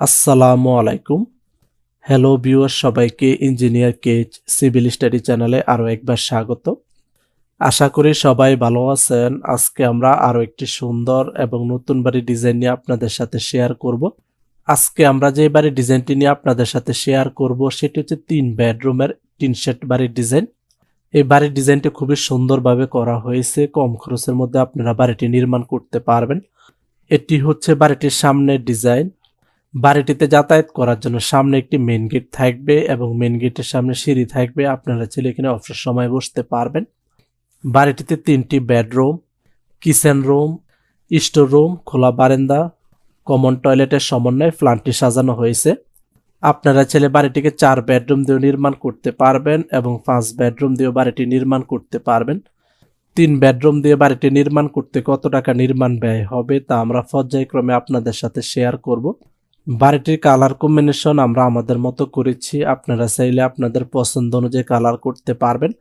আসসালামু আলাইকুম। Hello viewer সবাইকে ইঞ্জিনিয়ার কেজ সিভিল স্টাডি চ্যানেলে আরও একবার স্বাগত। আশা করি সবাই ভালো আছেন। আজকে আমরা আরও একটি সুন্দর এবং নতুন বাড়ির ডিজাইন নিয়ে আপনাদের সাথে শেয়ার করব। আজকে আমরা যে বাড়ির ডিজাইনটি নিয়ে আপনাদের সাথে শেয়ার করব, সেটি হচ্ছে তিন বেডরুমের তিন সেট বাড়ির ডিজাইন এই বাড়ির ডিজাইনটি খুবই সুন্দরভাবে করা হয়েছে। কম খরচের মধ্যে আপনারা বাড়িটি নির্মাণ করতে পারবেন। এটি হচ্ছে বাড়িটির সামনের ডিজাইন বাড়িটিতে যাতায়াত করার জন্য সামনে একটি মেন গেট থাকবে এবং মেন গেটের সামনে সিঁড়ি থাকবে। আপনারা ছেলে এখানে অবসর সময় বসতে পারবেন। বাড়িটিতে তিনটি bedroom kitchen room store room খোলা বারান্দা কমন টয়লেটের সমন্বয়ে প্ল্যানটি সাজানো হয়েছে। আপনারা ছেলে বাড়িটিকে চার বেডরুম দিয়েও নির্মাণ করতে পারবেন এবং পাঁচ বেডরুম দিয়েও বাড়িটি নির্মাণ করতে পারবেন। তিন বেডরুম দিয়ে বাড়িটি নির্মাণ করতে কত টাকা নির্মাণ ব্যয় হবে তা আমরা পর্যায়ক্রমে আপনাদের সাথে শেয়ার করব। বাড়িটির কালার কম্বিনেশন আমরা আমাদের মতো করেছি। আপনারা চাইলে আপনাদের পছন্দ অনুযায়ী কালার করতে পারবেন।